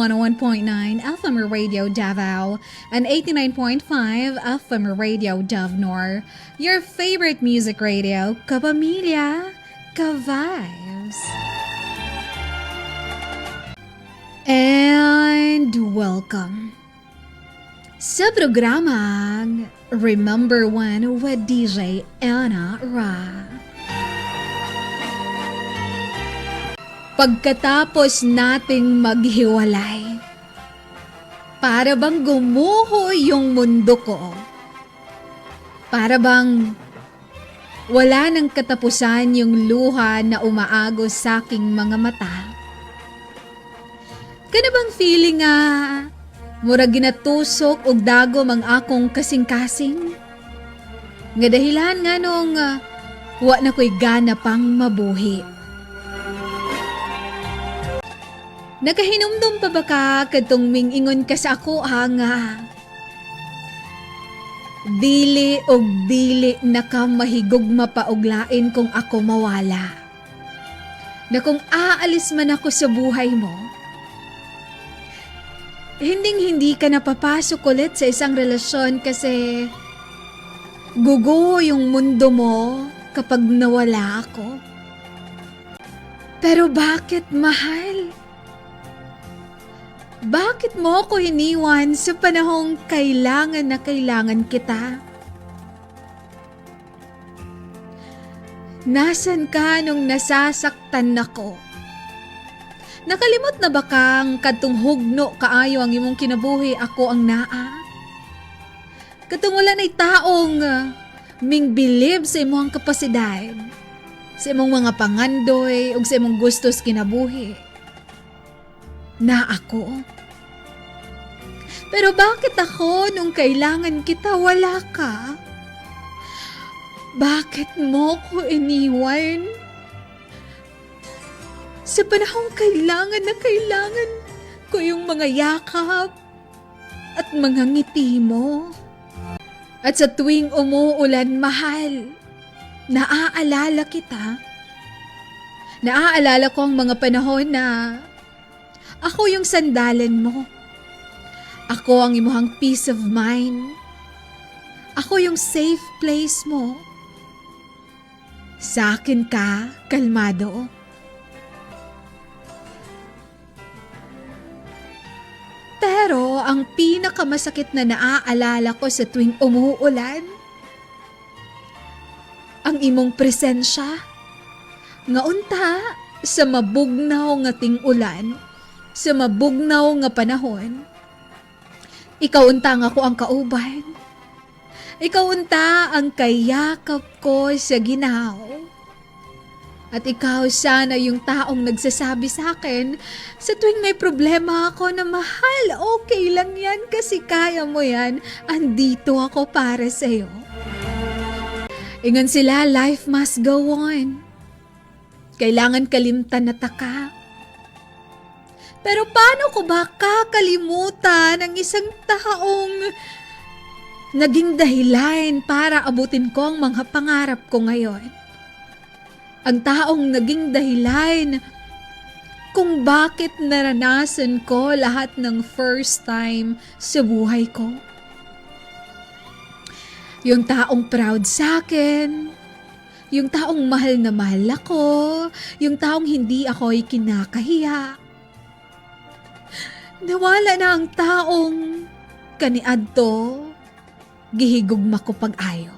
101.9 FM Radio Davao and 89.5 FM Radio Davnor. Your favorite music radio, Kapamilya, Ka-Vibes. And welcome sa programang Remember When with DJ Anna Ra. Pagkatapos nating maghiwalay, para bang gumuho yung mundo ko? Para bang wala nang katapusan yung luha na umaagos sa aking mga mata? Kana bang feeling nga mura ginatusok og dagom ang akong kasing-kasing? Nga dahilan nga nung ah, wa na ko'y gana pang mabuhi. Nakahinumdum pa ba ka katong mingingon ka sa ako ha nga? Dili og dili na ka mahigog mapauglain kung ako mawala. Na kung aalis man ako sa buhay mo, hinding hindi ka napapasok ulit sa isang relasyon kasi gugo yung mundo mo kapag nawala ako. Pero bakit mahal? Bakit mo ako iniwan sa panahong kailangan na kailangan kita? Nasaan ka nung nasasaktan ako? Nakalimot na ba kang katong hugno kaayo ang imong kinabuhi ako ang naa? Katong wala na'y taong ming believe sa imong kapasidad, sa imong mga pangandoy, ug sa imong gustos kinabuhi na ako. Pero bakit ako nung kailangan kita wala ka? Bakit mo ko iniwan? Sa panahong kailangan na kailangan ko yung mga yakap at mga ngiti mo. At sa tuwing umuulan, mahal, naaalala kita. Naaalala ko ang mga panahon na ako yung sandalan mo. Ako ang imuhang peace of mind. Ako yung safe place mo. Sa akin ka, kalmado. Pero ang pinakamasakit na naaalala ko sa tuwing umuulan, ang imong presensya, nga unta sa mabugnaw nga ting ulan, sa mabugnaw nga panahon, ikaw unta nga ko ang kauban. Ikaw unta ang kayakap ko sa ginaw. At ikaw sana yung taong nagsasabi sa akin sa tuwing may problema ako na mahal, okay lang yan kasi kaya mo yan. Andito ako para sa'yo. Ingon sila, life must go on. Kailangan kalimtan na taka. Pero paano ko ba kakalimutan ang isang taong naging dahilan para abutin ko ang mga pangarap ko ngayon? Ang taong naging dahilan kung bakit naranasan ko lahat ng first time sa buhay ko. Yung taong proud sa akin, yung taong mahal na mahal ako, yung taong hindi ako'y kinakahiya. Nawala na ang taong kaniadto, gihigugma ko pag-ayo.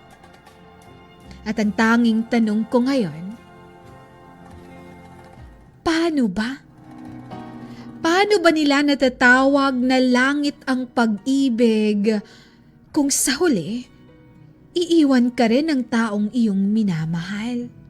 At ang tanging tanong ko ngayon, paano ba? Paano ba nila natatawag na langit ang pag-ibig kung sa huli, iiwan ka rin ng taong iyong minamahal?